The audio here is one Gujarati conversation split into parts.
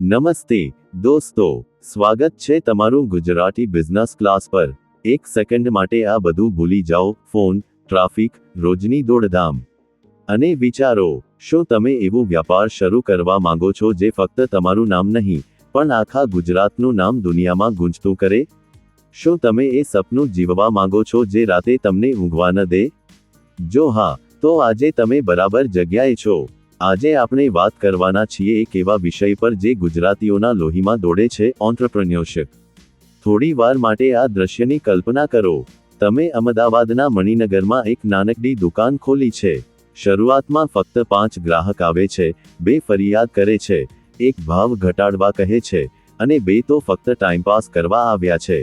નમસ્તે, દોસ્તો, સ્વાગત છે તમારું ગુજરાતી બિઝનેસ ક્લાસ પર. એક સેકન્ડ માટે આ બધું ભૂલી જાઓ ફોન ટ્રાફિક રોજની દોડધામ. અને વિચારો, શું તમે એવું વ્યાપાર શરૂ કરવા માંગો છો જે ફક્ત તમારું નામ નહીં, પણ આખા ગુજરાતનું નામ દુનિયામાં ગુંજતું કરે? શું તમે એ સપનું જીવવા માંગો છો જે રાતે તમને ઊંઘવા ન દે? જો હા, તો આજે તમે બરાબર જગ્યાએ છો. આજે આપણે વાત કરવાના છીએ એક એવા વિષય પર જે ગુજરાતીઓના લોહીમાં દોડે છે ઓન્ટરપ્રન્યોરશિપ થોડી વાર માટે આ દ્રશ્યની કલ્પના કરો. તમે અમદાવાદના મણિનગરમાં એક નાનકડી દુકાન ખોલી છે. શરૂઆતમાં ફક્ત પાંચ ગ્રાહક આવે છે, બે ફરિયાદ કરે છે, એક ભાવ ઘટાડવા કહે છે, અને બે તો ફક્ત ટાઈમપાસ કરવા આવ્યા છે.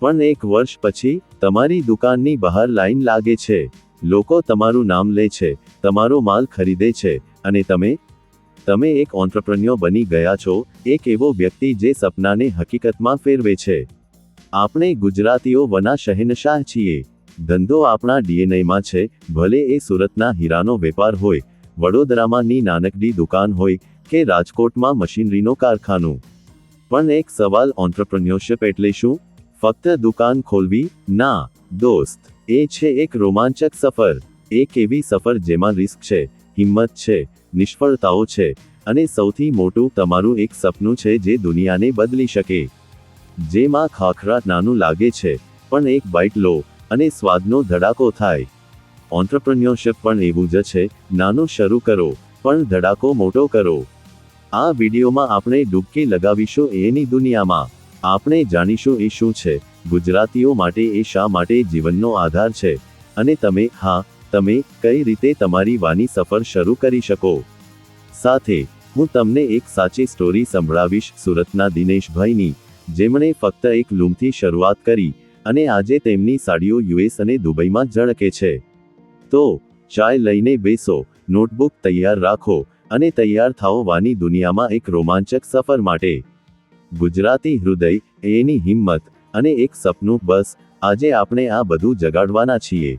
પણ એક વર્ષ પછી, તમારી દુકાનની બહાર લાઈન લાગે છે. લોકો તમારું નામ લે છે, તમારો માલ ખરીદે છે અને તમે? તમે એક ઓન્ટરપ્રન્યોર બની ગયા છો, એક એવો વ્યક્તિ જે સપનાને હકીકતમાં ફેરવે છે. આપણે ગુજરાતીઓ વના શહેનશાહ છીએ. ધંધો આપણા ડીએનએમાં છે, ભલે એ સુરતના હીરાનો વેપાર હોય, વડોદરામાંની નાનકડી દુકાન હોય, કે રાજકોટમાં મશીનરીનો કારખાનું. પણ એક સવાલ ઓન્ટરપ્રન્યોરશિપ એટલે શું? ફક્ત દુકાન ખોલવી? ના, દોસ્ત, એ છે એક રોમાંચક સફર. એક એવી સફર જેમાં રિસ્ક છે, હિંમત છે નિષ્ફળતાઓ છે અને સૌથી મોટું તમારું એક સપનું છે જે દુનિયાને બદલી શકે. જેમાં ખાખરા નાનું લાગે છે, પણ એક બાઇટ લો અને સ્વાદનો ધડાકો થાય. ઓન્ટરપ્રન્યોરશિપ પણ એવું જ છે, નાનું શરૂ કરો, પણ ધડાકો મોટો કરો. આ વિડીયોમાં આપણે ડૂબકી લગાવીશું એની દુનિયામાં. આપણે જાણીશું એ શું છે, ગુજરાતીઓ માટે એ શા માટે જીવનનો આધાર છે. અને તમે, હા તમે કઈ રીતે તમારી વાની સફર શરૂ કરી શકો? સાથે, હું તમને એક સાચી સ્ટોરી સંભળાવીશ સુરતના દિનેશભાઈની, જેમણે ફક્ત એક લૂમથી શરૂઆત કરી અને આજે તેમની સાડીઓ યુએસ અને દુબઈમાં ઝળકે છે. તો, ચાય લઈને બેસો, નોટબુક તૈયાર રાખો અને તૈયાર થાઓ વાની દુનિયામાં એક રોમાંચક સફર માટે. ગુજરાતી હૃદય, એની હિંમત અને એક સપનું, બસ, આજે આપણે આ બધું જગાડવાના છીએ.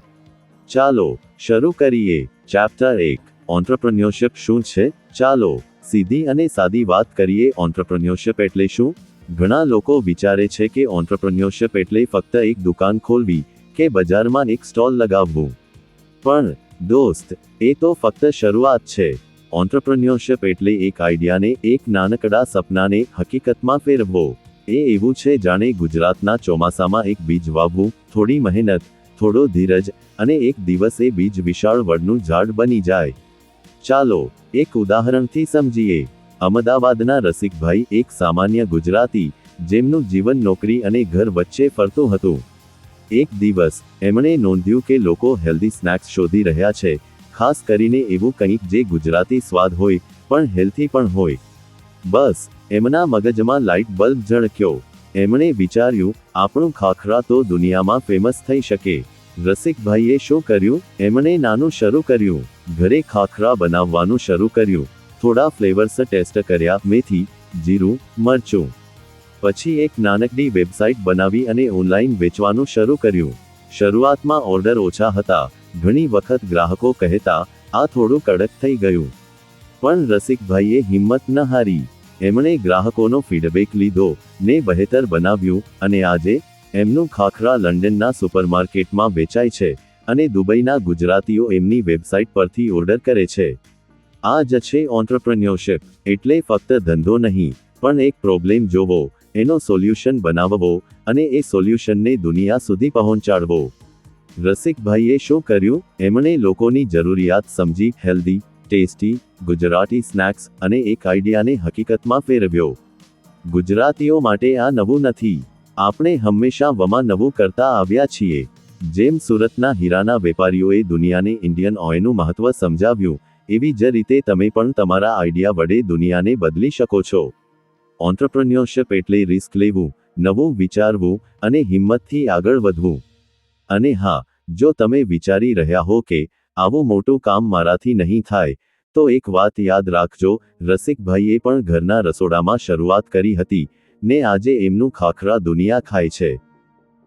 ચાલો, શરૂ કરીએ. ચેપ્ટર એક. ઓન્ટરપ્રન્યોરશિપ શું છે? ચાલો, સીધી અને સાદી વાત કરીએ ઓન્ટરપ્રન્યોરશિપ એટલે શું? ઘણા લોકો વિચારે છે કે ઓન્ટરપ્રન્યોરશિપ એટલે ફક્ત એક દુકાન ખોલવી કે બજારમાં એક સ્ટોલ લગાવવું. પણ, દોસ્ત, એ તો ફક્ત શરૂઆત છે. ઓન્ટરપ્રન્યોરશિપ એટલે એક આઈડિયાને, એક નાનકડા સપનાને હકીકતમાં ફેરવવો. એ એવું છે જાણે ગુજરાતના ચોમાસામાં એક બીજ વાવવું, થોડી મહેનત થોડો ધીરજ અને એક દિવસ એ બીજ વિશાળ વડનું ઝાડ બની જાય. ચાલો, એક ઉદાહરણથી સમજીએ. અમદાવાદના રસિકભાઈ એક સામાન્ય ગુજરાતી, જેમનું જીવન નોકરી અને ઘર વચ્ચે ફરતું હતું. એક દિવસ, એમણે નોંધ્યું કે લોકો હેલ્ધી સ્નેક્સ શોધી રહ્યા છે, ખાસ કરીને એવું કંઈક જે ગુજરાતી સ્વાદ હોય, પણ હેલ્થી પણ હોય. બસ, એમના મગજમાં લાઇટ બલ્બ ઝળક્યો. એમણે વિચાર્યું, આપણું ખાખરા તો દુનિયામાં ફેમસ થઈ શકે. રસિકભાઈએ શું કર્યું? એમણે નાનું શરૂ કર્યું. ઘરે ખાખરા બનાવવાનું શરૂ કર્યું. થોડા ફ્લેવર્સ ટેસ્ટ કર્યા, મેથી, જીરું, મરચું. પછી એક નાનકડી વેબસાઇટ બનાવી અને ઓનલાઈન વેચવાનું શરૂ કર્યું. શરૂઆતમાં ઓર્ડર ઓછા હતા. ઘણી વખત ગ્રાહકો કહેતા, આ થોડું કડક થઈ ગયું. પણ રસિકભાઈએ હિંમત ન હારી. એમણે ગ્રાહકોનો ફીડબેક લીધો, ને બહેતર બનાવ્યું અને આજે એમનું ખાખરા લંડનના સુપરમાર્કેટમાં વેચાય છે અને દુબઈના ગુજરાતીઓ એમની વેબસાઇટ પરથી ઓર્ડર કરે છે. આ જ છે ઓન્ટરપ્રન્યોરશિપ એટલે ફક્ત ધંધો નહીં, પણ એક પ્રોબ્લેમ જોવો, એનો સોલ્યુશન બનાવવો અને એ સોલ્યુશનને દુનિયા સુધી પહોંચાડવો. રસિકભાઈએ શું કર્યું? એમણે લોકોની જરૂરિયાત સમજી હેલ્ધી ટેસ્ટી, ગુજરાતી સ્નેક્સ અને એક આઈડિયાને હકીકતમાં ફેરવ્યો. ગુજરાતીઓ માટે આ નવું નથી. આપણે હંમેશા વમાં નવું કરતા આવ્યા છીએ. જેમ સુરતના હીરાના વેપારીઓએ દુનિયાને ઇન્ડિયન ઓઇલનું મહત્વ સમજાવ્યું, એવી જ રીતે તમે પણ તમારા આઈડિયા વડે દુનિયાને બદલી શકો છો. ઓન્ટરપ્રન્યોરશિપ એટલે રિસ્ક લેવું, નવું વિચારવું અને હિંમતથી આગળ વધવું. અને હા, જો તમે વિચારી રહ્યા હો કે આવું મોટું કામ મારાથી નહીં થાય. તો એક વાત યાદ રાખજો રસિકભાઈએ પણ ઘરના રસોડામાં શરૂઆત કરી હતી, ને આજે એમનું ખાખરા દુનિયા ખાય છે.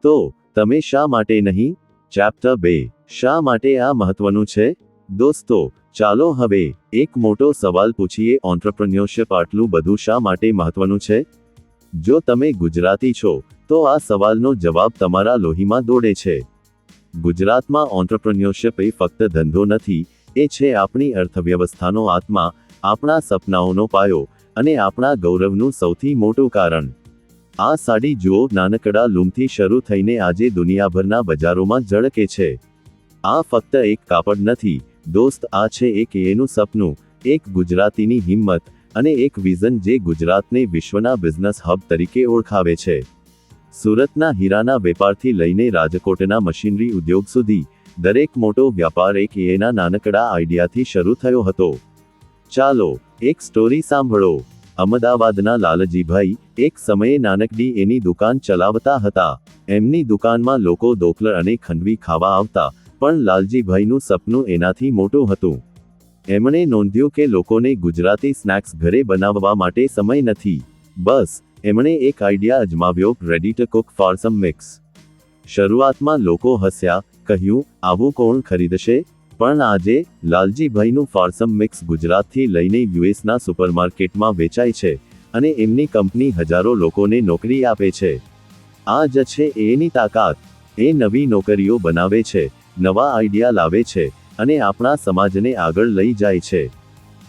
તો, તમે શા માટે નહીં? ચેપ્ટર બે. શા માટે આ મહત્વનું છે? દોસ્તો, ચાલો હવે એક મોટો સવાલ પૂછીએ ઓન્ટરપ્રન્યોરશિપ આટલું બધું શા માટે મહત્વનું છે? જો તમે ગુજરાતી છો, તો આ સવાલનો જવાબ તમારા લોહીમાં દોડે છે. ગુજરાતમાં ઓન્ટરપ્રન્યોરશિપ એ ફક્ત ધંધો નથી, એ છે આપણી અર્થવ્યવસ્થાનો આત્મા, આપણા સપનાઓનો પાયો અને આપણા ગૌરવનું સૌથી મોટું કારણ. આ સાડી જુઓ, નાનકડા લૂમથી શરૂ થઈને આજે દુનિયાભરના બજારોમાં ઝળકે છે. આ ફક્ત એક કાપડ નથી, દોસ્ત, આ છે એક એનું સપનું, એક ગુજરાતીની હિંમત અને એક વિઝન જે ગુજરાતને વિશ્વના બિઝનેસ હબ તરીકે ઓળખાવે છે. સુરતના હીરાના વેપારથી લઈને રાજકોટના મશીનરી ઉદ્યોગ સુધી દરેક મોટો વ્યાપાર એક એના નાનકડા આઈડિયાથી શરૂ થયો હતો. ચાલો, એક સ્ટોરી સાંભળો. અમદાવાદના લાલજીભાઈ એક સમયે નાનકડી એની દુકાન ચલાવતા હતા. એમની દુકાનમાં લોકો દોકલર અને ખંડવી ખાવા આવતા, પણ લાલજીભાઈનું સપનું એનાથી મોટું હતું. એમણે નોંધ્યું કે લોકોને ગુજરાતી સ્નેક્સ ઘરે બનાવવા માટે સમય નથી. બસ એમણે એક idea અજમાવ્યો ready to cook for some mix શરૂઆતમાં લોકો હસ્યા, કહ્યું, આવું કોણ ખરીદશે? પણ આજે, લાલજીભાઈનું ફારસમ મિક્સ ગુજરાતથી લઈને યુએસના સુપરમાર્કેટમાં વેચાય છે અને એમની કંપની હજારો લોકોને નોકરી આપે છે. આ જ છે એની તાકાત. એ નવી નોકરીઓ બનાવે છે, નવા આઈડિયા લાવે છે અને આપણા સમાજને આગળ લઈ જાય છે.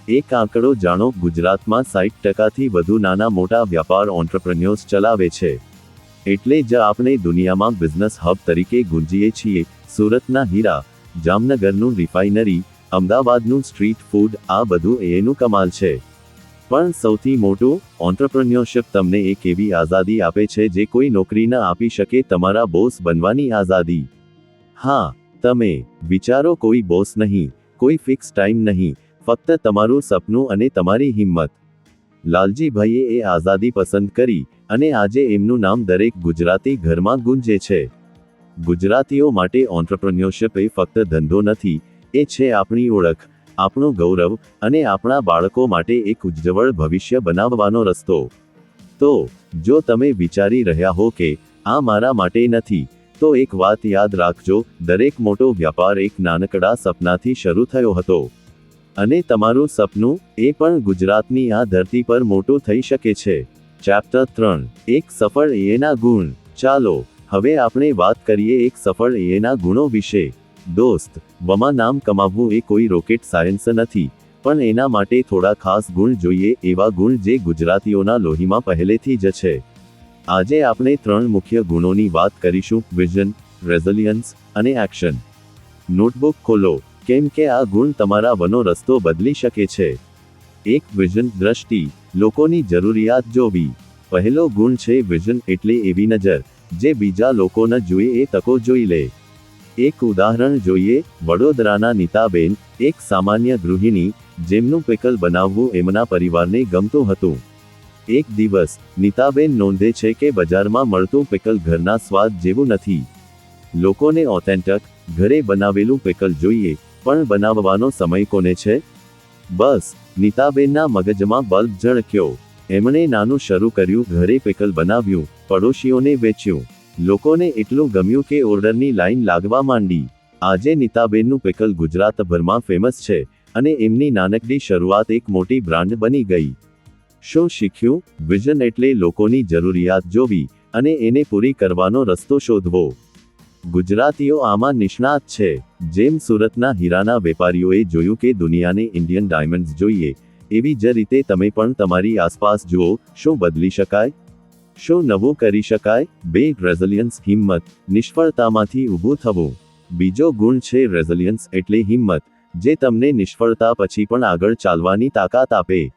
એક આંકડો જાણો, ગુજરાતમાં સાઠ ટકાથી વધુ નાના મોટા વ્યાપાર ઓન્ટરપ્રન્યોર્સ ચલાવે છે. એટલે જ આપણે દુનિયામાં બિઝનેસ હબ તરીકે ગુંજીએ છીએ. સુરતના હીરા, જામનગરનું રિફાઇનરી અમદાવાદનું સ્ટ્રીટ ફૂડ આ બધું એનું કમાલ છે. પણ સૌથી મોટું ઓન્ટરપ્રન્યોરશિપ તમને એક એવી આઝાદી આપે છે જે કોઈ નોકરી ન આપી શકે, તમારા બોસ બનવાની આઝાદી. હા, તમે વિચારો કોઈ બોસ નહીં, કોઈ ફિક્સ ટાઈમ નહીં ફક્ત તમારું સપનું અને તમારી હિંમત. લાલજીભાઈએ એ આઝાદી પસંદ કરી અને આજે એમનું નામ દરેક ગુજરાતી ઘરમાં ગુંજે છે. ગુજરાતીઓ માટે ઓન્ટરપ્રન્યોરશિપ એ ફક્ત ધંધો નથી, એ છે આપણી ઓળખ, આપણું ગૌરવ અને આપણા બાળકો માટે એક ઉજ્જવળ ભવિષ્ય બનાવવાનો રસ્તો. તો, જો તમે વિચારી રહ્યા હો કે આ મારા માટે નથી, તો એક વાત યાદ રાખજો, દરેક મોટો વ્યાપાર એક નાનકડા સપનાથી શરૂ થયો હતો. અને તમારું સપનું, એ પણ ગુજરાતની આ ધરતી પર મોટું થઈ શકે છે. ચેપ્ટર ત્રણ. એક સફળ એના ગુણ. ચાલો, હવે આપણે વાત કરીએ એક સફળ એના ગુણો વિશે. દોસ્ત, વમાં નામ કમાવવું એ કોઈ રોકેટ સાયન્સ નથી. પણ એના માટે થોડા ખાસ ગુણ જોઈએ એવા ગુણ જે ગુજરાતીઓના લોહીમાં પહેલેથી જ છે. આજે આપણે ત્રણ મુખ્ય ગુણોની વાત કરીશું. વિઝન રેઝિલિયન્સ અને એક્શન નોટબુક ખોલો. કેમ કે આ ગુણ તમારા વનો રસ્તો બદલી શકે છે. એક, વિઝન દ્રષ્ટિ. લોકોની જરૂરિયાત જોવી. પહેલો ગુણ છે વિઝન એટલે એવી નજર, જે બીજા લોકો જોઈએ એ તકો જોઈ લે. એક ઉદાહરણ જોઈએ, વડોદરાના નીતાબેન, એક સામાન્ય ગૃહિણી, જેમનું પેકલ બનાવવું એમના પરિવારને ગમતું હતું. એક દિવસ, નીતાબેન નોંધે છે કે બજારમાં મળતું પેકલ ઘરના સ્વાદ જેવું નથી. લોકોને ઓથેન્ટિક, ઘરે બનાવેલું પેકલ જોઈએ. પણ બનાવવાનો સમય કોને છે? બસ, નીતાબેનના મગજમાં બલ્બ ઝળક્યો. એમણે નાનું શરૂ કર્યું, ઘરે પિકલ બનાવ્યું, પડોશીઓને વેચ્યું. લોકોને એટલું ગમ્યું કે ઓર્ડરની લાઈન લાગવા માંડી. આજે નીતાબેનનું પિકલ ગુજરાતભરમાં ફેમસ છે અને એમની નાનકડી શરૂઆત એક મોટી બ્રાન્ડ બની ગઈ. શું શીખ્યું? વિઝન એટલે લોકોની જરૂરિયાત જોવી અને એને પૂરી કરવાનો રસ્તો શોધવો. ગુજરાતીઓ આમાં નિષ્ણાત છે. જેમ સુરતના હીરાના વેપારીઓએ જોયું કે દુનિયાને ઇન્ડિયન ડાયમંડ્સ જોઈએ, એવી જ રીતે તમે પણ તમારી આસપાસ જુઓ, શું બદલી શકાય? શું નવું કરી શકાય? બે રેઝિલિયન્સ હિંમત, નિષ્ફળતામાંથી ઊભું થવું. બીજો ગુણ છે રેઝિલિયન્સ એટલે હિંમત, જે તમને નિષ્ફળતા પછી પણ આગળ ચાલવાની તાકાત આપે.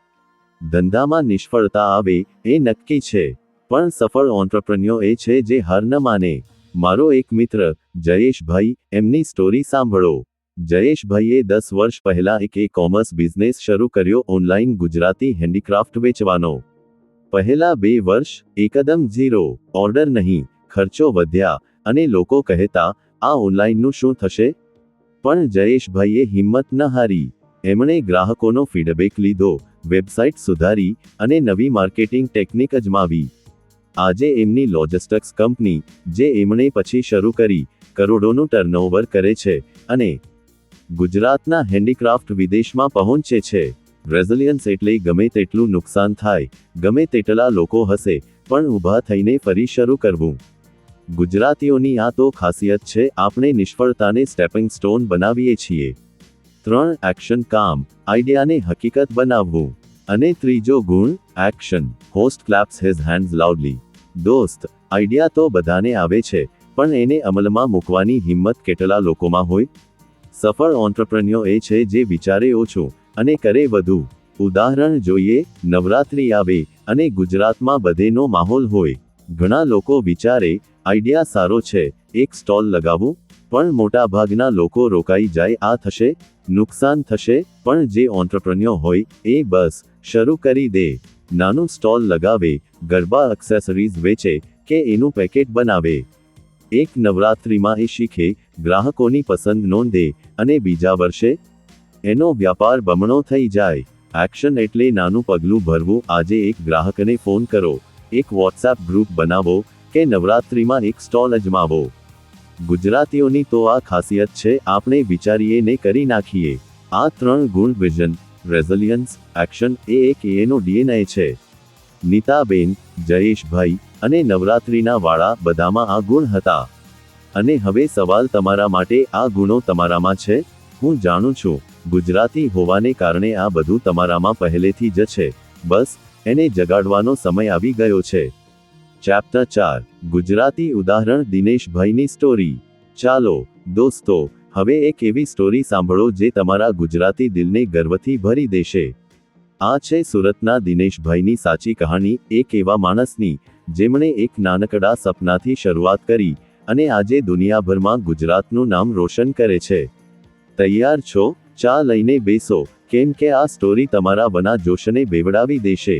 ધંધામાં નિષ્ફળતા આવે, એ નક્કી છે. પણ સફળ ઓન્ટરપ્રન્યો એ છે જે હાર ન માને. મારો એક મિત્ર, જયેશભાઈ, એમની સ્ટોરી સાંભળો. જયેશભાઈએ દસ વર્ષ પહેલા એક ઈ કોમર્સ બિઝનેસ શરૂ કર્યો ઓનલાઈન ગુજરાતી હેન્ડીક્રાફ્ટ વેચવાનો. પહેલા બે વર્ષ, એકદમ ઝીરો ઓર્ડર નહીં, ખર્ચો વધ્યા, અને લોકો કહેતા, આ ઓનલાઈનનું શું થશે? પણ જયેશભાઈએ હિંમત ન હારી. એમણે ગ્રાહકોનો ફીડબેક લીધો વેબસાઇટ સુધારી, અને નવી માર્કેટિંગ ટેકનિક અજમાવી. આજે એમની લોજિસ્ટિક્સ કંપની, જે એમણે પછી શરૂ કરી, કરોડોનું ટર્નઓવર કરે છે અને ગુજરાતના હેન્ડીક્રાફ્ટ વિદેશમાં પહોંચે છે. રેઝિલિયન્સ એટલે ગમે તેટલું નુકસાન થાય, ગમે તેટલા લોકો હશે, પણ ઊભા થઈને ફરી શરૂ કરવું. ગુજરાતીઓની આ તો ખાસિયત છે, આપણે નિષ્ફળતાને સ્ટેપિંગ સ્ટોન બનાવીએ છીએ. ત્રણ એક્શન કામ આઈડિયાને હકીકત બનાવવું. અને ત્રીજો ગુણ action host claps his hands loudly દોસ્ત, આઈડિયા તો બધાને આવે છે, પણ એને અમલમાં મૂકવાની હિંમત કેટલા લોકોમાં હોય? સફળ ઓન્ટરપ્રન્યો એ છે જે વિચારે ઓછું અને કરે વધુ. ઉદાહરણ જોઈએ, નવરાત્રી આવે અને ગુજરાતમાં બધેનો માહોલ હોય. ઘણા લોકો વિચારે, આઈડિયા સારો છે, એક સ્ટોલ લગાવું, પણ મોટાભાગના લોકો રોકાઈ જાય, આ થશે, નુકસાન થશે, પણ જે ઓન્ટરપ્રન્યો હોય, એ બસ, શરૂ કરી દે. નાનું સ્ટોલ લગાવે, ગરબા એક્સેસરીઝ વેચે, કે એનું પેકેટ બનાવે. એક નવરાત્રિમાં એ શીખે, ગ્રાહકોની પસંદ નોંધે, અને બીજા વર્ષે એનો વ્યાપાર બમણો થઈ જાય. એક્શન એટલે નાનું પગલું ભરવું, આજે એક ગ્રાહકને ફોન કરો, એક વોટ્સએપ ગ્રુપ બનાવો, કે નવરાત્રિમાં એક સ્ટોલ અજમાવો. ગુજરાતીઓની તો આ ખાસિયત છે, આપણે વિચારીએ ને કરી નાખીએ. આ ત્રણ ગુણ વિઝન રેઝિલિયન્સ એક્શન એ એક એનો ડીએનએ છે. નીતાબેન, જયેશભાઈ અને નવરાત્રિના વાળા બધામાં આ ગુણ હતા. અને હવે સવાલ તમારા માટે આ ગુણો તમારામાં છે? હું જાણું છું, ગુજરાતી હોવાને કારણે આ બધું તમારામાં પહેલેથી જ છે. બસ, એને જગાડવાનો સમય આવી ગયો છે. ચેપ્ટર ચાર, ગુજરાતી ઉદાહરણ દિનેશભાઈની સ્ટોરી ચાલો, દોસ્તો હવે એક એવી સ્ટોરી સાંભળો જે તમારા ગુજરાતી દિલને ગર્વથી ભરી દેશે. આ છે સુરતના દિનેશભાઈની સાચી કહાણી એક એવા માણસની, જેમણે એક નાનકડા સપનાથી શરૂઆત કરી અને આજે દુનિયાભરમાં ગુજરાતનું નામ રોશન કરે છે. તૈયાર છો? ચા લઈને બેસો, કેમ કે આ સ્ટોરી તમારા વના જોશને બેવડાવી દેશે.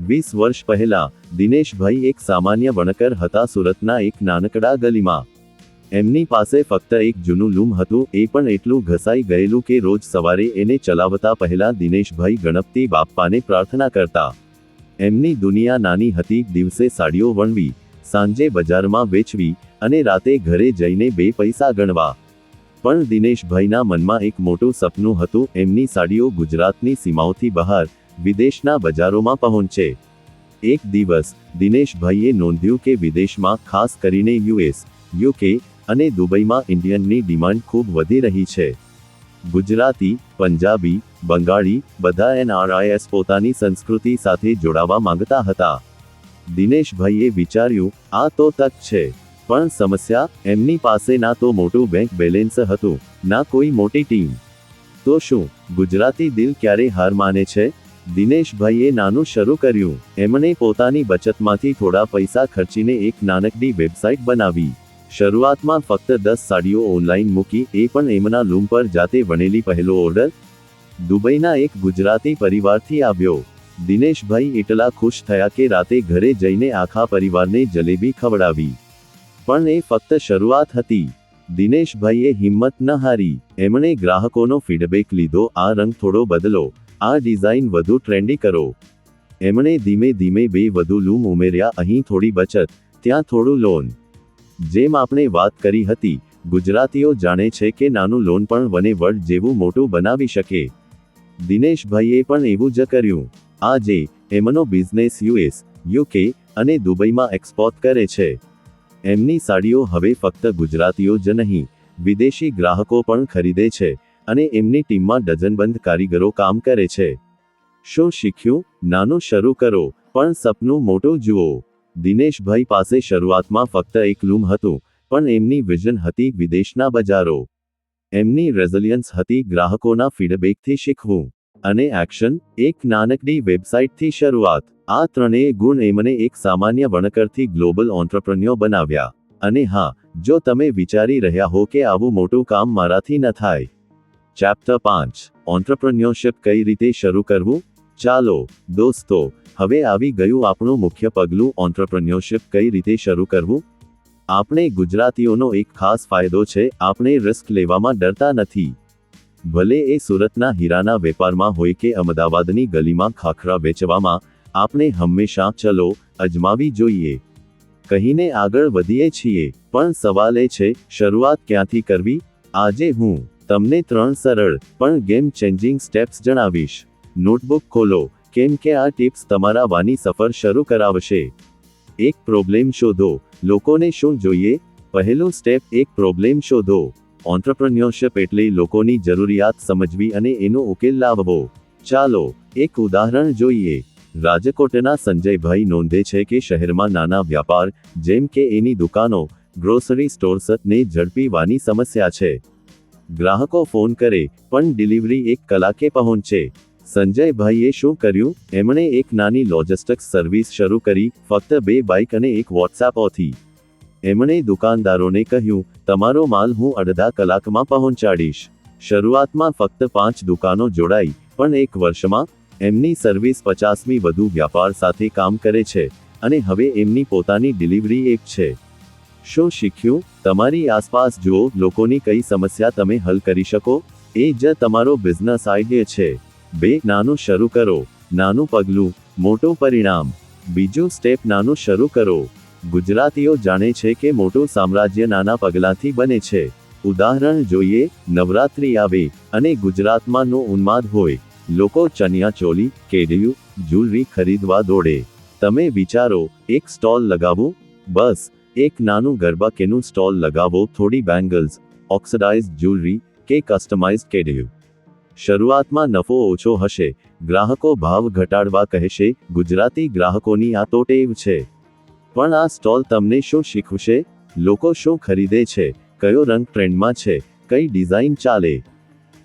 વીસ વર્ષ પહેલા, દિનેશભાઈ એક સામાન્ય વણકર હતા સુરતના એક નાનકડા ગલીમાં. એમની પાસે ફક્ત એક જૂનું લૂમ હતું, એ પણ એટલું ઘસાઈ ગયેલું કે રોજ સવારે એને ચલાવતા પહેલા દિનેશભાઈ ગણપતિ બાપ્પાને પ્રાર્થના કરતા. એમની દુનિયા નાની હતી, દિવસે સાડીઓ વણવી, સાંજે બજારમાં વેચવી, અને રાતે ઘરે જઈને બે પૈસા ગણવા. પણ દિનેશભાઈના મનમાં એક મોટું સપનું હતું, એમની સાડીઓ ગુજરાતની સીમાઓથી બહાર, વિદેશના બજારોમાં પહોંચે. એક દિવસ, દિનેશભાઈએ નોંધ્યું કે વિદેશમાં ખાસ કરીને યુએસ, યુકે અને દુબઈમાં ઇન્ડિયનની ડિમાન્ડ ખૂબ વધી રહી છે. ગુજરાતી, પંજાબી, બંગાળી બધા એનઆરઆઈએસ પોતાની સંસ્કૃતિ સાથે જોડાવા માંગતા હતા. દિનેશભાઈએ વિચાર્યું, આ તો તક છે, પણ સમસ્યા એમની પાસે ના તો મોટું બેંક બેલેન્સ હતું, ના કોઈ મોટી ટીમ તો શું, ગુજરાતી દિલ ક્યારે હાર માને છે? દિનેશભાઈએ નાનું શરૂ કર્યું, એમણે પોતાની બચતમાંથી થોડા પૈસા ખર્ચીને એક નાનકડી વેબસાઇટ બનાવી. શરૂઆતમાં ફક્ત દસ સાડીઓ ઓનલાઈન મૂકી, એ પણ એમના લૂમ પર જાતે વણેલી પહેલો ઓર્ડર. દુબઈના એક ગુજરાતી પરિવારથી આવ્યો. દિનેશભાઈ એટલા ખુશ થયા કે રાતે ઘરે જઈને આખા પરિવારને જલેબી ખવડાવી. પણ એ ફક્ત શરૂઆત હતી. દિનેશભાઈએ હિંમત ન હારી. એમણે ગ્રાહકોનો ફીડબેક લીધો, આ રંગ થોડો બદલો. આ ડિઝાઇન વધુ ટ્રેન્ડી કરો. એમણે ધીમે ધીમે બે વધુ લૂમ ઉમેર્યા, અહીં થોડી બચત, ત્યાં થોડું લોન. જેમ આપણે વાત કરી હતી, ગુજરાતીઓ જાણે છે કે નાનું લોન પણ વને વર્ડ જેવું મોટું બનાવી શકે. દિનેશભાઈએ પણ એવું જ કર્યું. આજે, એમનો બિઝનેસ યુએસ યુકે અને દુબઈમાં એક્સપોર્ટ કરે છે. એમની સાડીઓ હવે ફક્ત ગુજરાતીઓ જ નહીં, વિદેશી ગ્રાહકો પણ ખરીદે છે અને એમની ટીમમાં ડઝનબંધ કારીગરો કામ કરે છે. શું શીખ્યું? નાનું શરૂ કરો, પણ સપનું મોટું જુઓ. દિનેશભાઈ પાસે શરૂઆતમાં ફક્ત એક લૂમ હતું, પણ એમની વિઝન હતી વિદેશના બજારો. એમની રેઝિલિયન્સ હતી ગ્રાહકોના ફીડબેકથી શીખવું. અને એક્શન, એક નાનકડી વેબસાઇટથી શરૂઆત. આ ત્રણેય ગુણ એમને એક સામાન્ય વણકરથી ગ્લોબલ ઓન્ટરપ્રન્યો બનાવ્યા. અને હા, જો તમે વિચારી રહ્યા હો કે આવું મોટું કામ મારાથી ન થાય. ચેપ્ટર પાંચ, ઓન્ટરપ્રન્યોરશિપ કઈ રીતે શરૂ કરવું? ચાલો, દોસ્તો, હવે આવી ગયું આપણું મુખ્ય પગલું ઓન્ટરપ્રન્યોરશિપ કઈ રીતે શરૂ કરવું? આપણે ગુજરાતીઓનો એક ખાસ ફાયદો છે, આપણે રિસ્ક લેવામાં ડરતા નથી. ભલે એ સુરતના હીરાના વેપારમાં હોય કે અમદાવાદની ગલીમાં ખાખરા વેચવામાં, આપણે હંમેશા ચલો, અજમાવી જોઈએ. કહીને આગળ વધીએ છીએ, પણ સવાલ એ છે, શરૂઆત ક્યાંથી કરવી? આજે હું તમને ત્રણ સરળ, પણ ગેમ ચેન્જિંગ સ્ટેપ્સ જણાવીશ. નોટબુક ખોલો, કેમ કે આ ટિપ્સ તમારા વાની સફર શરૂ કરાવશે. એક પ્રોબ્લેમ શોધો, લોકોને શું જોઈએ? પહેલું સ્ટેપ, એક પ્રોબ્લેમ શોધો. ઓન્ટરપ્રન્યોરશિપ એટલે લોકોની જરૂરિયાત સમજવી અને એનો ઉકેલ લાવવો. ચાલો, એક ઉદાહરણ જોઈએ. રાજકોટના સંજયભાઈ નોંધે છે કે શહેરમાં નાના વ્યાપાર, જેમ કે એની દુકાનો ગ્રોસરી સ્ટોર્સને ઝડપીવાની સમસ્યા છે. ગ્રાહકો ફોન કરે, પણ ડિલિવરી એક કલાકે પહોંચે. સંજયભાઈએ શું કર્યું? એમણે એક નાની લોજિસ્ટિક્સ સર્વિસ શરૂ કરી, ફક્ત બે બાઇક અને એક વોટ્સએપોથી એમણે દુકાનદારોને કહ્યું, તમારો માલ હું અડધા કલાકમાં પહોંચાડીશ. શરૂઆતમાં ફક્ત પાંચ દુકાનો જોડાઈ, પણ એક વર્ષમાં એમની સર્વિસ પચાસમી વધુ વ્યાપાર સાથે કામ કરે છે, અને હવે એમની પોતાની ડિલિવરી એપ છે. શું શીખ્યું? તમારી આસપાસ જુઓ, લોકોની કઈ સમસ્યા તમે હલ કરી શકો? એ જ તમારો બિઝનેસ આઈડિયા છે. બે, નાનું શરૂ કરો. નાનું પગલું, મોટું પરિણામ. બીજું સ્ટેપ નાનું શરૂ કરો. ગુજરાતીઓ જાણે છે કે મોટું સામ્રાજ્ય નાના પગલાંથી બને છે. ઉદાહરણ જોઈએ, નવરાત્રી આવે અને ગુજરાતમાં ઉન્માદ હોય. લોકો ચણિયા ચોલી, કેડિયું જ્વેલરી ખરીદવા દોડે. તમે વિચારો, એક સ્ટોલ લગાવું? બસ, એક નાનું ગરબા કેનું સ્ટોલ લગાવો? થોડી બેંગલ્સ ઓક્સિડાઇઝ જ્વેલરી કે કસ્ટમાઇઝ કેડિયું. શરૂઆતમાં નફો ઓછો હશે, ગ્રાહકો ભાવ ઘટાડવા કહેશે, ગુજરાતી ગ્રાહકોની આ તો ટેવ છે. પણ આ સ્ટોલ તમને શું શીખવશે? લોકો શું ખરીદે છે? કયો રંગ ટ્રેન્ડમાં છે? કઈ ડિઝાઇન ચાલે?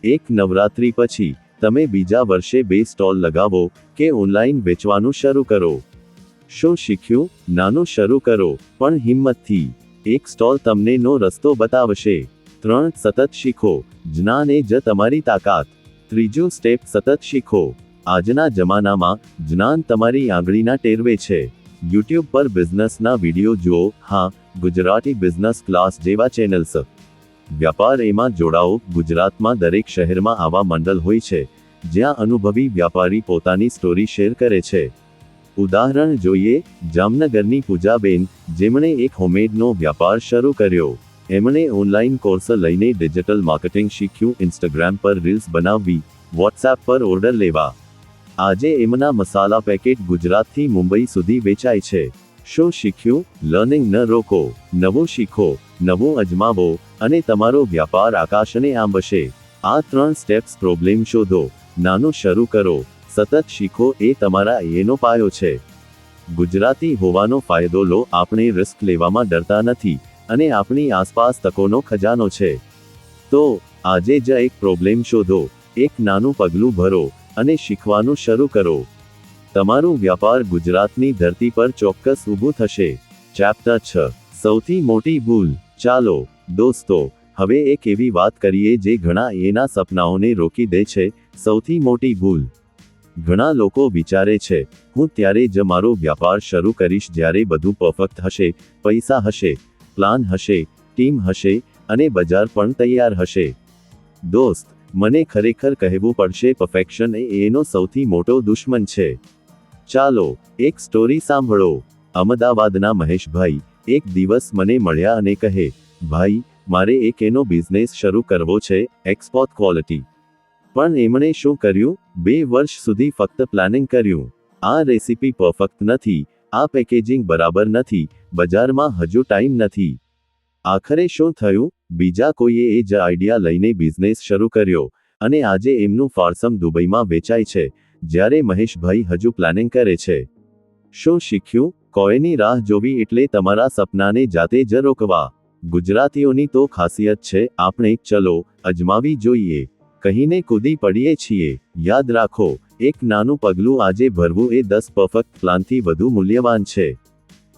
એક નવરાત્રી પછી, તમે બીજા વર્ષે બે સ્ટોલ લગાવો કે ઓનલાઈન વેચવાનું શરૂ કરો? શું શીખ્યું? નાનું શરૂ કરો, પણ હિંમતથી. એક સ્ટોલ તમને નો રસ્તો બતાવશે. ત્રણ, સતત શીખો. જ્ઞાન એ જ તમારી તાકાત. ત્રીજું સ્ટેપ સતત શીખો. આજના જમાનામાં જ્ઞાન તમારી આંગળીના ટેરવે છે. યુટ્યુબ પર બિઝનેસના વીડિયો જુઓ. હા, ગુજરાતી બિઝનેસ ક્લાસ જેવા ચેનલ્સ. વ્યાપાર એમાં જોડાઓ. ગુજરાતમાં દરેક શહેરમાં આવા મંડળ હોય છે, જ્યાં અનુભવી વ્યાપારી પોતાની સ્ટોરી શેર કરે છે. ઉદાહરણ જોઈએ, જામનગરની પૂજાબેન, જેમણે એક હોમમેડનો વ્યાપાર શરૂ કર્યો. એમણે ઓનલાઈન કોર્સ લઈને ડિજિટલ માર્કેટિંગ શીખ્યું ઇન્સ્ટાગ્રામ પર રીલ્સ બનાવવી વોટ્સએપ પર ઓર્ડર લેવા. આજે એમના મસાલા પેકેટ ગુજરાતથી મુંબઈ સુધી વેચાય છે. શું શીખ્યું? લર્નિંગ ન રોકો, નવું શીખો, નવું અજમાવો અને તમારો વ્યાપાર આકાશને આંબશે. આ ત્રણ સ્ટેપ્સ પ્રોબ્લેમ શોધો, નાનું શરૂ કરો, સતત શીખો એ તમારા એનો પાયો છે. ગુજરાતી હોવાનો ફાયદો લો, આપણે રિસ્ક લેવામાં ડરતા નથી. અને આપણી આસપાસ તકોનો ખજાનો છે. તો, આજે જ એક પ્રોબ્લેમ શોધો. એક નાનું પગલું ભરો અને શીખવાનું શરૂ કરો. તમારું વ્યાપાર ગુજરાતની ધરતી પર ચોક્કસ ઊભું થશે. ચેપ્ટર છ. સૌથી મોટી ભૂલ. ચાલો, દોસ્તો, હવે એક એવી વાત કરીએ જે ઘણા એના સપનાઓને રોકી દે છે. સૌથી મોટી ભૂલ. ઘણા લોકો વિચારે છે, હું ત્યારે જ મારો વ્યાપાર શરૂ કરીશ જ્યારે બધું પરફેક્ટ હશે, પૈસા હશે પ્લાન હશે, ટીમ હશે અને બજાર પણ તૈયાર હશે. દોસ્ત, મને ખરેખર કહેવું પડશે પરફેક્શન એ એનો સૌથી મોટો દુશ્મન છે. ચાલો, એક સ્ટોરી સાંભળો. અમદાવાદના મહેશભાઈ, એક દિવસ મને મળ્યા અને કહે, ભાઈ, મારે એક એનો બિઝનેસ શરૂ કરવો છે એક્સપોર્ટ ક્વોલિટી પણ એમણે શું કર્યું? બે વર્ષ સુધી ફક્ત પ્લાનિંગ કર્યું. આ રેસીપી પરફેક્ટ નથી આ પેકેજિંગ બરાબર નથી, બજારમાં હજુ ટાઈમ નથી. આખરે શું થયું? બીજા કોઈએ એ જ આઈડિયા લઈને બિઝનેસ શરૂ કર્યો અને આજે એમનું ફાર્સમ દુબઈમાં વેચાય છે, જ્યારે મહેશભાઈ હજુ પ્લાનિંગ કરે છે. શું શીખ્યું? કોઈની રાહ જોવી એટલે તમારા સપનાને જાતે જ રોકવા. ગુજરાતીઓની તો ખાસિયત છે, આપણે ચલો, અજમાવી જોઈએ. કહીને કૂદી પડીએ છીએ. યાદ રાખો એક નાનું પગલું આજે ભરવું એ દસ પરફેક્ટ પ્લાનથી વધુ મૂલ્યવાન છે.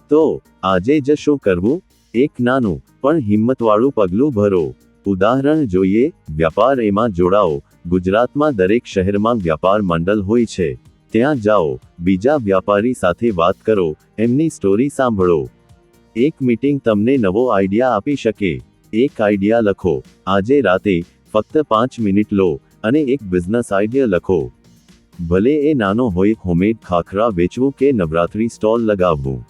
તો, આજે જ શું કરવું? એક નાનું, પણ હિંમતવાળું પગલું ભરો. ઉદાહરણ જોઈએ, વ્યાપાર એમાં જોડાઓ. ગુજરાતમાં દરેક શહેરમાં વ્યાપાર મંડળ હોય છે. ત્યાં જાઓ, બીજા વ્યાપારી સાથે વાત કરો, એમની સ્ટોરી સાંભળો. એક મીટિંગ તમને નવો આઈડિયા આપી શકે. એક આઈડિયા લખો. આજે રાતે, ફક્ત પાંચ મિનિટ લો, અને એક બિઝનેસ આઈડિયા લખો. ભલે એ નાનો હોય હોમેડ ખાખરા વેચવું કે નવરાત્રી સ્ટોલ લગાવવું.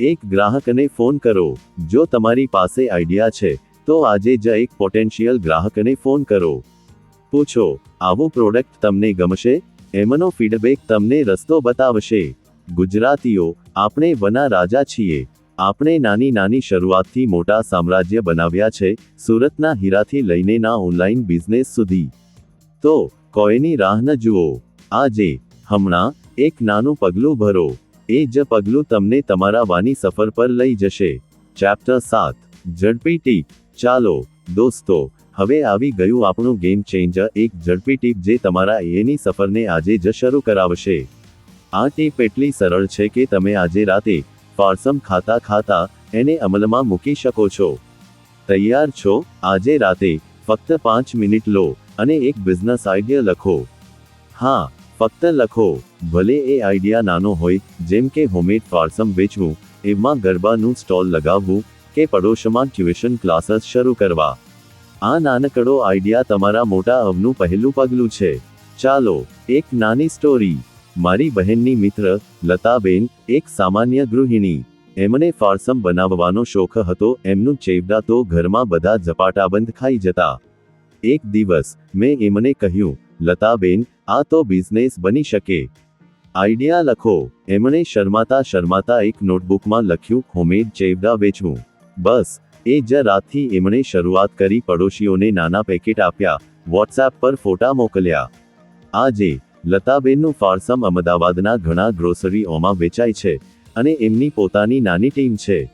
એક ગ્રાહકને ફોન કરો. જો તમારી પાસે આઈડિયા છે, તો આજે જ એક પોટેન્શિયલ ગ્રાહકને ફોન કરો. પૂછો, આવું પ્રોડક્ટ તમને ગમશે? એમનો ફીડબેક તમને રસ્તો બતાવશે. ગુજરાતીઓ, આપણે વના રાજા છીએ. આપણે નાની નાની શરૂઆતથી મોટા સામ્રાજ્ય બનાવ્યા છે, સુરતના હીરાથી લઈને ના ઓનલાઈન બિઝનેસ સુધી. તો, કોઈની રાહ ન જુઓ. આજે હમણાં, એક નાનું પગલું ભરો. એ જ પગલું તમને તમારા વાની સફર પર લઈ જશે. ચેપ્ટર સાત. ઝડપી ટીપ. ચાલો, દોસ્તો, હવે આવી ગયું આપણું ગેમ ચેન્જર એક ઝડપી ટીપ જે તમારા એની સફરને આજે જ શરૂ કરાવશે. આ ટીપ એટલી સરળ છે કે તમે આજે રાતે ફારસમ ખાતા ખાતા એને અમલમાં મૂકી શકો છો. તૈયાર છો? આજે રાતે ફક્ત પાંચ મિનિટ લો અને એક બિઝનેસ આઈડિયા લખો. હા ફક્ત લખો, ભલે એ આઈડિયા નાનો હોય, જેમ કે હોમમેડ ફારસમ વેચવું, એમાં ગરબાનું સ્ટોલ લગાવવું, કે પડોશમાં ટ્યુશન ક્લાસીસ શરૂ કરવા. આ નાનકડો આઈડિયા તમારા મોટા અવનું પહેલું પગલું છે. ચાલો, એક નાની સ્ટોરી. મારી બહેનની મિત્ર, લતાબેન, એક સામાન્ય ગૃહિણી. એમને ફારસમ બનાવવાનો શોખ હતો, એમનું ચેવડા તો ઘરમાં બધા ઝપાટાબંધ ખાઈ જતા. એક દિવસ, મેં એમને કહ્યું લતાબેન, આ તો બિઝનેસ બની શકે. આઈડિયા લખો. એમણે શરમાતા શરમાતા એક નોટબુકમાં લખ્યું હોમમેડ ચેવડા વેચવું. બસ, એ જ રાતથી એમણે શરૂઆત કરી પડોશીઓને નાના પેકેટ આપ્યા, વોટ્સએપ પર ફોટા મોકલ્યા. આજે, લતાબેનનું ફારસમ અમદાવાદના ઘણા ગ્રોસરીઓમાં વેચાય છે, અને એમની પોતાની નાની ટીમ છે.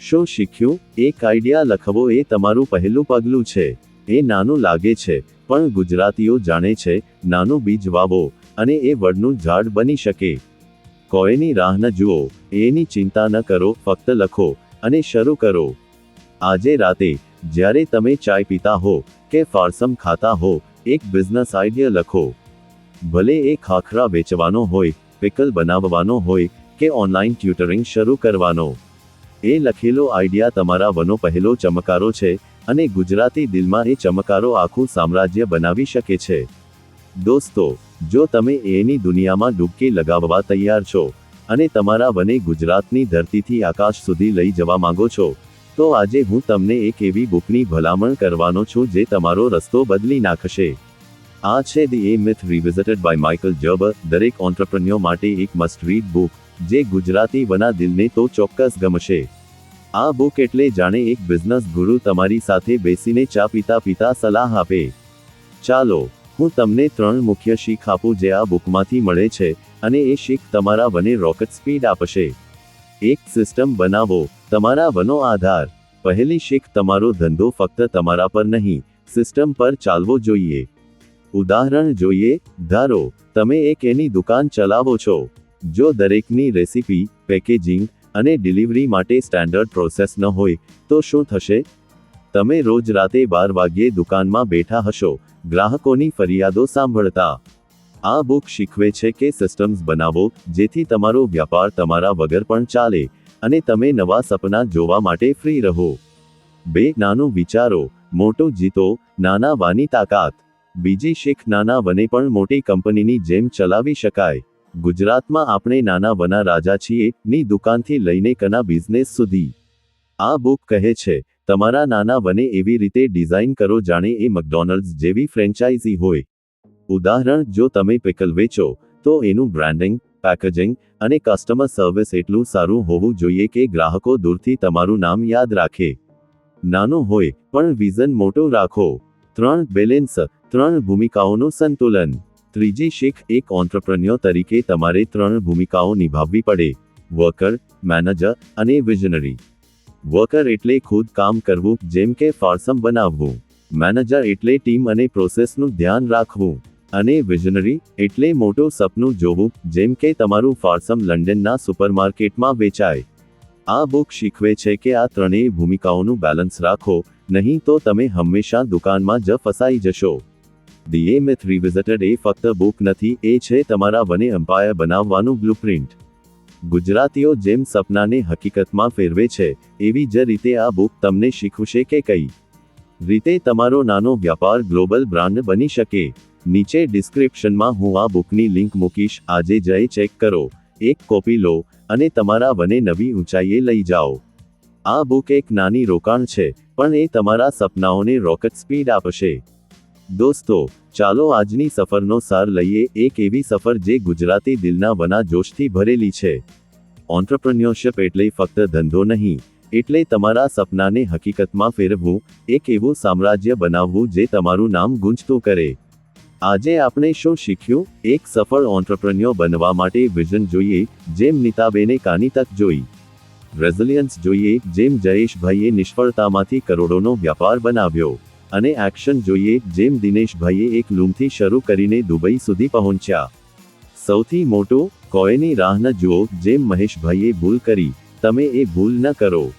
શું શીખ્યું? એક આઈડિયા લખવો એ તમારું પહેલું પગલું છે. એ નાનું લાગે છે. પણ ગુજરાતીઓ જાણે છે, નાનું બીજ વાવો અને એ વડનું ઝાડ બની શકે. કોઈની રાહ ન જુઓ, એની ચિંતા ન કરો, ફક્ત લખો અને શરૂ કરો. આજે રાતે, જ્યારે તમે ચાય પીતા હો કે ફારસમ ખાતા હો, એક બિઝનેસ આઈડિયા લખો. ભલે એ ખાખરા વેચવાનો હોય, પિકલ બનાવવાનો હોય કે ઓનલાઈન ટ્યુટરિંગ શરૂ કરવાનો. એ લખેલો આઈડિયા તમારા વનો પહેલો ચમકારો છે અને ગુજરાતી દિલમાં એ ચમકારો આખું સામ્રાજ્ય બનાવી શકે છે. દોસ્તો, જો તમે એની દુનિયામાં ડૂબકી લગાવવા તૈયાર છો અને તમારા વને ગુજરાતની ધરતીથી આકાશ સુધી લઈ જવા માંગો છો, તો આજે હું તમને એક એવી બુકની ભલામણ કરવાનો છું જે તમારો રસ્તો બદલી નાખશે. આ છે the E myth revisited by Michael Gerber દરેક ઓન્ટરપ્રન્યો માટે એક મસ્ટ રીડ બુક જે ગુજરાતી વના દિલને તો ચોક્કસ ગમશે. આ બુક એટલે જાણે એક બિઝનેસ ગુરુ તમારી સાથે બેસીને ચા પીતા પીતા સલાહ આપે. ચાલો, હું તમને ત્રણ મુખ્ય શીખ આપું જે આ બુકમાંથી મળે છે અને એ શીખ તમારા વને રોકેટ સ્પીડ આપશે. એક સિસ્ટમ બનાવો, તમારા વનો આધાર. પહેલી શીખ તમારો ધંધો ફક્ત તમારા પર નહીં સિસ્ટમ પર ચાલવો જોઈએ. ઉદાહરણ જોઈએ, ધારો, તમે એક એની દુકાન ચલાવો છો. જો દરેકની રેસિપી પેકેજિંગ અને ડિલિવરી માટે સ્ટેન્ડર્ડ પ્રોસેસ ન હોય, તો શું થશે? તમે રોજ રાતે બાર વાગ્યે દુકાનમાં બેઠા હશો, ગ્રાહકોની ફરિયાદો સાંભળતા. આ બુક શીખવે છે કે સિસ્ટમ્સ બનાવો, જેથી તમારો વ્યાપાર તમારા વગર પણ ચાલે, અને તમે નવા સપના જોવા માટે ફ્રી રહો. બે, નાનું વિચારો, મોટું જીતો, નાના વાની તાકાત. બીજી શીખ નાના વને પણ મોટી કંપનીની જેમ ચલાવી શકાય. ગુજરાતમાં આપણે નાના વના રાજા છીએ, ની દુકાનથી લઈને કના બિઝનેસ સુધી. આ બુક કહે છે, તમારા નાના વને એવી રીતે ડિઝાઇન કરો જાણે એ મકડોનલ્ડ્સ જેવી ફ્રેન્ચાઇઝી હોય. ઉદાહરણ, જો તમે પેકલ વેચો, તો એનું બ્રાન્ડિંગ પેકેજિંગ અને કસ્ટમર સર્વિસ એટલું સારું હોવું જોઈએ કે ગ્રાહકો દૂરથી તમારું નામ યાદ રાખે. નાનું હોય, પણ વિઝન મોટું રાખો. ત્રણ બેલેન્સ ત્રણ ભૂમિકાઓનું સંતુલન. ત્રીજી શીખ એક ઓન્ટરપ્રન્યોર તરીકે તમારે ત્રણ ભૂમિકાઓ નિભાવવી પડે. વર્કર મેનેજર અને વિઝનરી વર્કર એટલે ખુદ કામ કરવું, જેમ કે ફારસમ બનાવવું. મેનેજર એટલે ટીમ અને પ્રોસેસનું ધ્યાન રાખવું. અને વિઝનરી એટલે મોટું સપનું જોવું, જેમ કે તમારું ફારસમ લંડનના સુપરમાર્કેટમાં વેચાય. આ બુક શીખવે છે કે આ ત્રણેય ભૂમિકાઓનું બેલેન્સ રાખો, નહીં તો તમે હંમેશા દુકાનમાં જ ફસાઈ જશો. ધી એ મિથ રિવિઝિટેડ એ ફક્ત બુક નથી, એ છે તમારા વને એમ્પાયર બનાવવાનું બ્લુપ્રિન્ટ ગુજરાતીઓ જેમ સપનાને હકીકતમાં ફેરવે છે, એવી જ રીતે આ બુક તમને શીખવશે કે કઈ રીતે તમારો નાનો વ્યાપાર ગ્લોબલ બ્રાન્ડ બની શકે. નીચે ડિસ્ક્રિપ્શનમાં હું આ બુકની લિંક મૂકીશ, આજે જઈ ચેક કરો. એક કોપી લો અને તમારા વને નવી ઊંચાઈએ લઈ જાઓ. આ બુક એક નાની રોકાણ છે, પણ એ તમારા સપનાઓને રોકેટ સ્પીડ આપશે. દોસ્તો, ચાલો આજની સફરનો સાર લઈએ એક એવી સફર જે ગુજરાતી દિલના વના જોશથી ભરેલી છે. ઓન્ટરપ્રન્યોરશિપ એટલે ફક્ત ધંધો નહીં, એટલે તમારા સપનાને હકીકતમાં ફેરવવું, એક એવું સામ્રાજ્ય બનાવવું જે તમારું નામ ગુંજતું કરે. આજે આપણે શું શીખ્યું? એક સફળ ઓન્ટરપ્રન્યોર બનવા માટે વિઝન જોઈએ, જેમ નીતાબેને કાની તક જોઈ. રેઝિલિયન્સ જોઈએ, જેમ જયેશભાઈએ નિષ્ફળતામાંથી કરોડોનો વ્યાપાર બનાવ્યો. અને એક્શન જોઈએ જેમ દિનેશભાઈએ એક લૂમથી શરૂ કરીને દુબઈ સુધી પહોંચ્યા. સૌથી મોટો કોઈની રાહ ન જુઓ જેમ મહેશભાઈએ ભૂલ કરી, તમે એ ભૂલ ન કરો.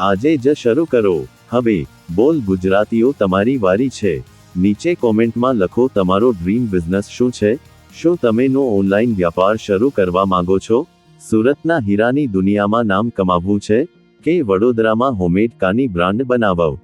આજે જ શરૂ કરો. હવે, બોલ ગુજરાતીઓ તમારી વારી છે. નીચે કોમેન્ટમાં લખો તમારો ડ્રીમ બિઝનેસ શું છે? શું તમે નો ઓનલાઈન વ્યાપાર શરૂ કરવા માંગો છો? સુરતના હીરાની દુનિયામાં નામ કમાવવું છે? કે વડોદરામાં હોમમેડ કાની બ્રાન્ડ બનાવવ?